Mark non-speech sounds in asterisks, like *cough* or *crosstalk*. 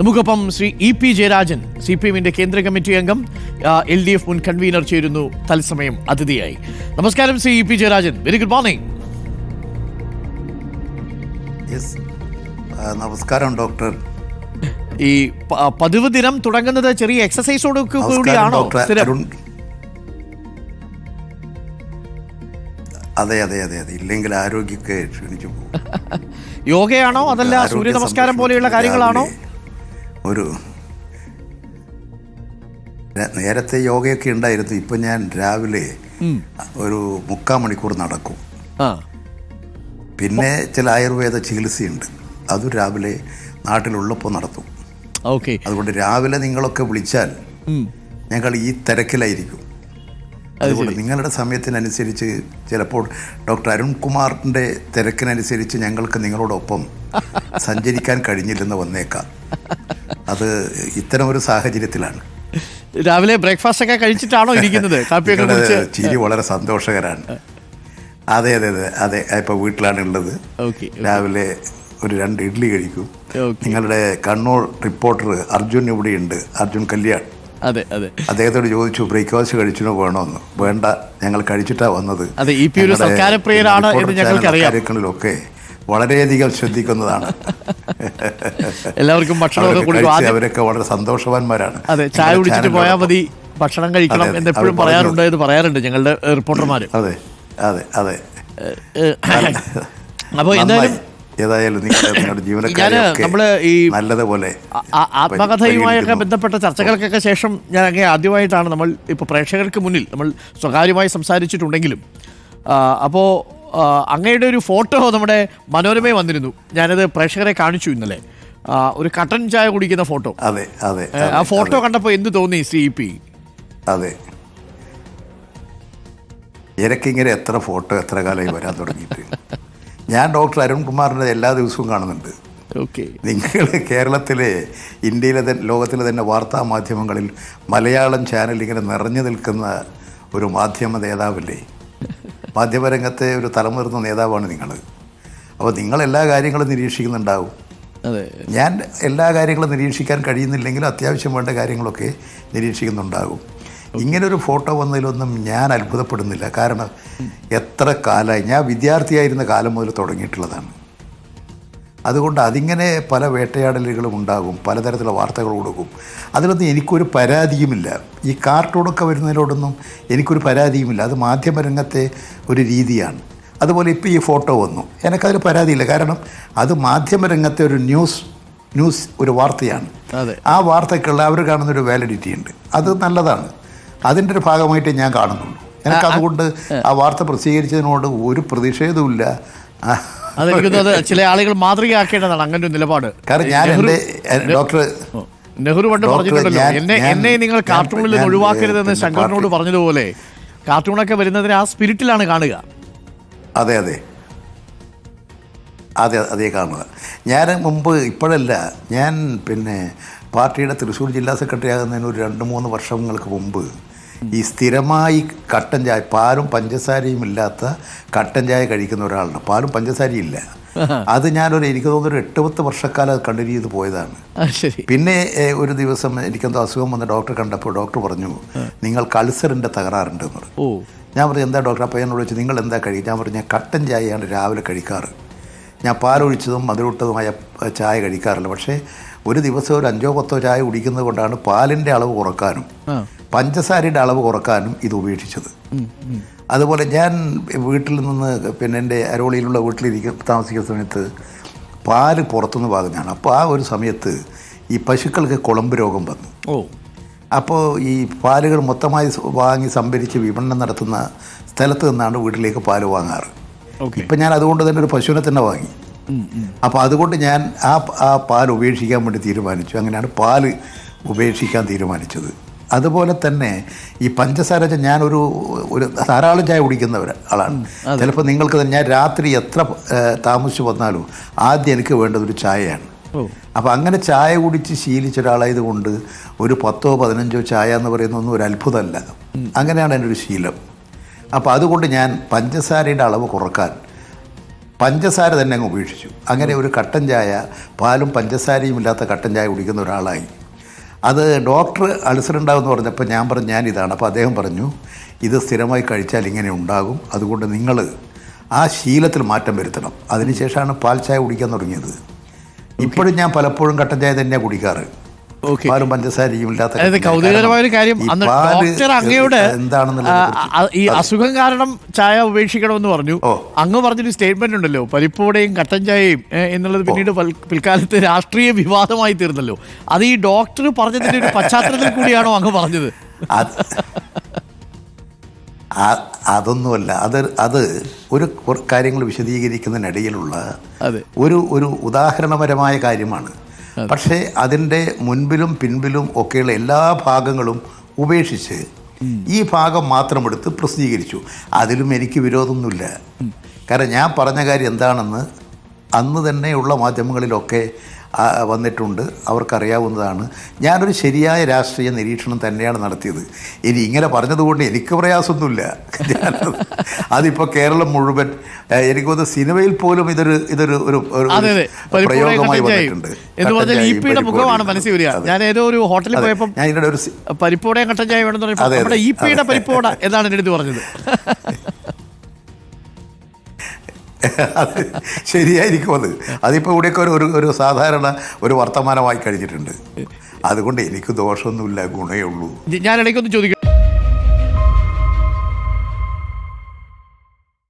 നമുക്കൊപ്പം Shri E P Jayarajan C P എമ്മിന്റെ കേന്ദ്ര കമ്മിറ്റി അംഗം എൽ ഡി എഫ് മുൻ കൺവീനർ ചേരുന്നു തത്സമയം അതിഥിയായി. നമസ്കാരം Shri E P Jayarajan. Very good morning നമസ്കാരം ഡോക്ടർ. ഈ പതിവ് ദിനം തുടങ്ങുന്നത് ചെറിയ എക്സസൈസോട് കൂടിയാണോ? അതെ അതെ അതെ അതെ. ഇല്ലെങ്കിൽ ആരോഗ്യമൊക്കെ ക്ഷീണിച്ചു പോകും. *laughs* യോഗയാണോ അതല്ല സൂര്യ നമസ്കാരം പോലെയുള്ള കാര്യങ്ങളാണോ? ഒരു നേരത്തെ യോഗയൊക്കെ ഉണ്ടായിരുന്നു. ഇപ്പം ഞാൻ രാവിലെ ഒരു മുക്കാൽ മണിക്കൂർ നടക്കും. പിന്നെ ചില ആയുർവേദ ചികിത്സയുണ്ട്. അത് രാവിലെ നാട്ടിലുള്ളപ്പോൾ നടത്തും. ഓക്കെ. അതുകൊണ്ട് രാവിലെ നിങ്ങളൊക്കെ വിളിച്ചാൽ ഞങ്ങൾ ഈ തിരക്കിലായിരിക്കും. അതുകൊണ്ട് നിങ്ങളുടെ സമയത്തിനനുസരിച്ച് ചിലപ്പോൾ ഡോക്ടർ അരുൺകുമാറിന്റെ തിരക്കിനനുസരിച്ച് ഞങ്ങൾക്ക് നിങ്ങളോടൊപ്പം സഞ്ചരിക്കാൻ കഴിഞ്ഞില്ലെന്ന് വന്നേക്കാം. അത് ഇത്തരം ഒരു സാഹചര്യത്തിലാണ്. രാവിലെ ബ്രേക്ക്ഫാസ്റ്റ് ഒക്കെ കഴിച്ചിട്ടാണോ ഇരിക്കുന്നത്? *laughs* ചിരി വളരെ സന്തോഷകരാണ്. അതെ അതെ അതെ അതെ. ഇപ്പോൾ വീട്ടിലാണ് ഉള്ളത്. രാവിലെ ഒരു രണ്ട് ഇഡ്ഡലി കഴിക്കും. നിങ്ങളുടെ കണ്ണൂർ റിപ്പോർട്ടർ അർജുൻ ഇവിടെയുണ്ട്. അർജുൻ കല്യാൺ. അതെ അതെ. അദ്ദേഹത്തോട് ചോദിച്ചു ബ്രേക്ക്ഫാസ്റ്റ് കഴിച്ചിട്ട് വേണമെന്ന് വേണ്ട ഞങ്ങൾ കഴിച്ചിട്ടാ വന്നത്. അതെ, പി ഒരു എന്ന് ഞങ്ങൾക്കറിയാം. കാര്യങ്ങളിലൊക്കെ വളരെയധികം ശ്രദ്ധിക്കുന്നതാണ്. എല്ലാവർക്കും ഭക്ഷണമൊക്കെ അവരൊക്കെ വളരെ സന്തോഷവാന്മാരാണ്. അതെ ചായ കുടിച്ചിട്ട് പോയാൽ മതി. ഭക്ഷണം കഴിക്കണം. എന്ന് എപ്പോഴും പറയാറുണ്ട് എന്ന് പറയാറുണ്ട് ഞങ്ങളുടെ റിപ്പോർട്ടർമാർ അതെ അതെ അതെ. അപ്പോൾ എന്തായാലും. ഏതായാലും നിങ്ങളുടെ *coughs* ജീവനക്കാരെ നമ്മൾ ഈ നല്ലതുപോലെ ആത്മകഥയുമായൊക്കെ ബന്ധപ്പെട്ട ചർച്ചകൾക്കൊക്കെ ശേഷം ഞാൻ അങ്ങനെ ആദ്യമായിട്ടാണ് നമ്മൾ ഇപ്പോൾ പ്രേക്ഷകർക്ക് മുന്നിൽ നമ്മൾ സ്വകാര്യമായി സംസാരിച്ചിട്ടുണ്ടെങ്കിലും അപ്പോൾ അങ്ങയുടെ ഒരു ഫോട്ടോ നമ്മുടെ മനോരമയിൽ വന്നിരുന്നു. ഞാനത് പ്രേക്ഷകരെ കാണിച്ചു ഇന്നലെ. ഒരു കട്ടൻ ചായ കുടിക്കുന്ന ഫോട്ടോ. അതെ അതെ ആ ഫോട്ടോ കണ്ടപ്പോൾ എന്ത് തോന്നി സി പി? അതെ. എനിക്കിങ്ങനെ എത്ര ഫോട്ടോ എത്ര കാലമായി വരാൻ തുടങ്ങിയിട്ട്? *laughs* ഞാൻ ഡോക്ടർ അരുൺകുമാറിന്റെ എല്ലാ ദിവസവും കാണുന്നുണ്ട്. ഓക്കെ. നിങ്ങൾ കേരളത്തിലെ ഇന്ത്യയിലെ ലോകത്തിലെ തന്നെ വാർത്താ മാധ്യമങ്ങളിൽ മലയാളം ചാനൽ ഇങ്ങനെ നിറഞ്ഞു നിൽക്കുന്ന ഒരു മാധ്യമ നേതാവല്ലേ? മാധ്യമരംഗത്തെ ഒരു തലമുതിർന്ന നേതാവാണ് നിങ്ങൾ. അപ്പോൾ നിങ്ങൾ എല്ലാ കാര്യങ്ങളും നിരീക്ഷിക്കുന്നുണ്ടാവും. അതെ. ഞാൻ എല്ലാ കാര്യങ്ങളും നിരീക്ഷിക്കാൻ കഴിയുന്നില്ലെങ്കിലും അത്യാവശ്യം വേണ്ട കാര്യങ്ങളൊക്കെ നിരീക്ഷിക്കുന്നുണ്ടാകും. ഇങ്ങനൊരു ഫോട്ടോ വന്നതിലൊന്നും ഞാൻ അത്ഭുതപ്പെടുന്നില്ല. കാരണം എത്ര കാലമായി ഞാൻ വിദ്യാർത്ഥിയായിരുന്ന കാലം മുതൽ തുടങ്ങിയിട്ടുള്ളതാണ്. അതുകൊണ്ട് അതിങ്ങനെ പല വേട്ടയാടലുകളും ഉണ്ടാകും പലതരത്തിലുള്ള വാർത്തകൾ കൊടുക്കും. അതിലൊന്നും എനിക്കൊരു പരാതിയുമില്ല. ഈ കാർട്ടൂണൊക്കെ വരുന്നതിനോടൊന്നും എനിക്കൊരു പരാതിയുമില്ല. അത് മാധ്യമരംഗത്തെ ഒരു രീതിയാണ്. അതുപോലെ ഇപ്പോൾ ഈ ഫോട്ടോ വന്നു. എനിക്കതിൽ പരാതിയില്ല. കാരണം അത് മാധ്യമരംഗത്തെ ഒരു ന്യൂസ് ന്യൂസ് ഒരു വാർത്തയാണ്. ആ വാർത്തയ്ക്കുള്ള അവർ കാണുന്നൊരു വാലിഡിറ്റി ഉണ്ട്. അത് നല്ലതാണ്. അതിന്റെ ഒരു ഭാഗമായിട്ട് ഞാൻ കാണുന്നുള്ളൂ. എനിക്ക് അതുകൊണ്ട് ആ. വാർത്ത പ്രസിദ്ധീകരിച്ചതിനോട് ഒരു പ്രതിഷേധവുമില്ല. ആ, അതെനിക്ക് ചില ആളുകൾ മാതൃകയാക്കേണ്ടതാണ് അങ്ങനെ ഒരു നിലപാട്. കാരണം ഞാൻ എന്റെ ഡോക്ടർ നെഹ്റു പണ്ട് പറഞ്ഞിട്ടുണ്ടല്ലോ എന്നെ എന്നെ നിങ്ങൾ കാർട്ടൂണിൽ നിന്ന് ഒഴിവാക്കരുതെന്ന് ശങ്കറിനോട് പറഞ്ഞതുപോലെ കാർട്ടൂണൊക്കെ വരുന്നതിന് ആ സ്പിരിറ്റിലാണ് കാണുക. അതെ അതെ. അതെ അതേ കാണുക ഞാൻ മുമ്പ് ഇപ്പോഴല്ല ഞാൻ പിന്നെ പാർട്ടിയുടെ തൃശ്ശൂർ ജില്ലാ സെക്രട്ടറി ആകുന്നതിന് ഒരു രണ്ട് മൂന്ന് വർഷങ്ങൾക്ക് മുമ്പ് ഈ സ്ഥിരമായി കട്ടൻ ചായ പാലും പഞ്ചസാരയും ഇല്ലാത്ത കട്ടൻ ചായ കഴിക്കുന്ന ഒരാളുണ്ട്. പാലും പഞ്ചസാരയും ഇല്ല. അത് ഞാനൊരു എനിക്ക് തോന്നുന്നു ഒരു എട്ട് പത്ത് വർഷക്കാലം അത് കണ്ടിന്യൂ ചെയ്ത് പോയതാണ്. പിന്നെ ഒരു ദിവസം എനിക്കെന്തോ അസുഖം വന്ന് ഡോക്ടർ കണ്ടപ്പോൾ ഡോക്ടർ പറഞ്ഞു നിങ്ങൾ അൾസറിന്റെ തകരാറുണ്ട് എന്ന് പറഞ്ഞു. ഞാൻ പറഞ്ഞു എന്താ ഡോക്ടർ? അപ്പോൾ എന്നോട് ചോദിച്ചു നിങ്ങൾ എന്താ കഴിക്കുക ഞാൻ പറഞ്ഞു ഞാൻ കട്ടൻ ചായയാണ് രാവിലെ കഴിക്കാറ്. ഞാൻ പാലൊഴിച്ചതും മധുരവിട്ടതുമായ ചായ കഴിക്കാറില്ല. പക്ഷേ ഒരു ദിവസം ഒരു അഞ്ചോ പത്തോ ചായ കുടിക്കുന്നത് കൊണ്ടാണ് പാലിന്റെ അളവ് കുറക്കാനും പഞ്ചസാരയുടെ അളവ് കുറക്കാനും ഇത് ഉപേക്ഷിച്ചത്. അതുപോലെ ഞാൻ വീട്ടിൽ നിന്ന് പിന്നെ എന്റെ അരോളിയിലുള്ള വീട്ടിലിരിക്കും താമസിക്കുന്ന സമയത്ത് പാൽ പുറത്തുനിന്ന് വാങ്ങുന്നതാണ്. അപ്പോൾ ആ ഒരു സമയത്ത് ഈ പശുക്കൾക്ക് കുളമ്പ് രോഗം വന്നു. ഓ. അപ്പോൾ ഈ പാലുകൾ മൊത്തമായി വാങ്ങി സംഭരിച്ച് വിപണനം നടത്തുന്ന സ്ഥലത്ത് നിന്നാണ് വീട്ടിലേക്ക് പാൽ വാങ്ങാറ്. ഇപ്പം ഞാൻ അതുകൊണ്ട് തന്നെ ഒരു പശുവിനെ തന്നെ വാങ്ങി. അപ്പോൾ അതുകൊണ്ട് ഞാൻ ആ ആ പാൽ ഉപേക്ഷിക്കാൻ വേണ്ടി തീരുമാനിച്ചു. അങ്ങനെയാണ് പാൽ ഉപേക്ഷിക്കാൻ തീരുമാനിച്ചത്. അതുപോലെ തന്നെ ഈ പഞ്ചസാര ഞാനൊരു ഒരു ധാരാളം ചായ കുടിക്കുന്ന ആളാണ്. ചിലപ്പോൾ നിങ്ങൾക്ക് തന്നെ ഞാൻ രാത്രി എത്ര താമസിച്ചു വന്നാലും ആദ്യം എനിക്ക് വേണ്ടത് ഒരു ചായയാണ്. അപ്പോൾ അങ്ങനെ ചായ കുടിച്ച് ശീലിച്ച ഒരാളായത് കൊണ്ട് ഒരു പത്തോ പതിനഞ്ചോ ചായ എന്ന് പറയുന്നതൊന്നും ഒരു അത്ഭുതമല്ല. അങ്ങനെയാണ് എന്റെ ഒരു ശീലം. അപ്പോൾ അതുകൊണ്ട് ഞാൻ പഞ്ചസാരയുടെ അളവ് കുറയ്ക്കാൻ പഞ്ചസാര തന്നെ അങ്ങ് ഉപേക്ഷിച്ചു. അങ്ങനെ ഒരു കട്ടൻ ചായ പാലും പഞ്ചസാരയും ഇല്ലാത്ത കട്ടൻ ചായ കുടിക്കുന്ന ഒരാളായി. അത് ഡോക്ടർ അൾസർ ഉണ്ടാകുമെന്ന് പറഞ്ഞപ്പോൾ ഞാൻ പറഞ്ഞു ഞാൻ ഇതാണ്. അപ്പോൾ അദ്ദേഹം പറഞ്ഞു ഇത് സ്ഥിരമായി കഴിച്ചാൽ ഇങ്ങനെ ഉണ്ടാകും. അതുകൊണ്ട് നിങ്ങൾ ആ ശീലത്തിൽ മാറ്റം വരുത്തണം. അതിനുശേഷമാണ് പാൽ ചായ കുടിക്കാൻ തുടങ്ങിയത്. ഇപ്പോഴും ഞാൻ പലപ്പോഴും കട്ടൻ ചായ തന്നെയാണ് കുടിക്കാറ്. പാലും പഞ്ചസാരയും ഇല്ലാത്ത അതായത് കൗതുകകരമായ ഒരു കാര്യം ഈ ഡോക്ടർ അങ്ങയോട് ഈ അസുഖം കാരണം ചായ ഉപേക്ഷിക്കണമെന്ന് പറഞ്ഞു. അങ്ങ് പറഞ്ഞൊരു സ്റ്റേറ്റ്മെന്റ് ഉണ്ടല്ലോ. പരിപ്പോടെയും കട്ടൻ ചായയും എന്നുള്ളത് പിന്നീട് പൽ- പിൽക്കാലത്ത് രാഷ്ട്രീയ വിവാദമായി തീർന്നല്ലോ. അത് ഈ ഡോക്ടർ പറഞ്ഞതിന്റെ ഒരു പശ്ചാത്തലത്തിൽ കൂടിയാണോ അങ്ങ് പറഞ്ഞത്? അത് അതൊന്നുമല്ല. അത് അത് ഒരു കാര്യങ്ങൾ വിശദീകരിക്കുന്നതിനിടയിലുള്ള ഒരു ഒരു ഉദാഹരണപരമായ കാര്യമാണ്. പക്ഷേ അതിന്റെ മുൻപിലും പിൻപിലും ഒക്കെയുള്ള എല്ലാ ഭാഗങ്ങളും ഉപേക്ഷിച്ച് ഈ ഭാഗം മാത്രം എടുത്ത് പ്രസിദ്ധീകരിച്ചു. അതിലും എനിക്ക് വിരോധമൊന്നുമില്ല. കാരണം ഞാൻ പറഞ്ഞ കാര്യം എന്താണെന്ന് അന്ന് തന്നെയുള്ള മാധ്യമങ്ങളിലൊക്കെ വന്നിട്ടുണ്ട്. അവർക്കറിയാവുന്നതാണ്. ഞാനൊരു ശരിയായ രാഷ്ട്രീയ നിരീക്ഷണം തന്നെയാണ് നടത്തിയത്. ഇനി ഇങ്ങനെ പറഞ്ഞതുകൊണ്ട് എനിക്ക് പ്രയാസമൊന്നുമില്ല. ഞാൻ *laughs* അതിപ്പോൾ കേരളം മുഴുവൻ എനിക്ക് തോന്നുന്നു സിനിമയിൽ പോലും ഇതൊരു ഇതൊരു ഒരു പ്രയോഗമായി വന്നിട്ടുണ്ട്. മുഖമാണ്. മനസ്സിൽ വരിക. ഞാൻ ഏതോ ഒരു ഹോട്ടലിൽ പോയപ്പോൾ ഞാൻ ഇതിന്റെ ഒരു കട്ടൻ ചായ വേണമെന്ന് പറഞ്ഞപ്പോൾ. പരിപ്പോട എന്നാണ് എന്റെ അടുത്ത് പറഞ്ഞത്. *laughs* അത് ശരിയായിരിക്കും അത്. അതിപ്പോൾ ഇവിടെയൊക്കെ ഒരു ഒരു- സാധാരണ ഒരു വർത്തമാനമായി കഴിഞ്ഞിട്ടുണ്ട്. അതുകൊണ്ട് എനിക്ക് ദോഷമൊന്നുമില്ല ഗുണമേ ഉള്ളൂ. ഞാൻ ഇടയ്ക്കൊന്ന് ചോദിക്കാം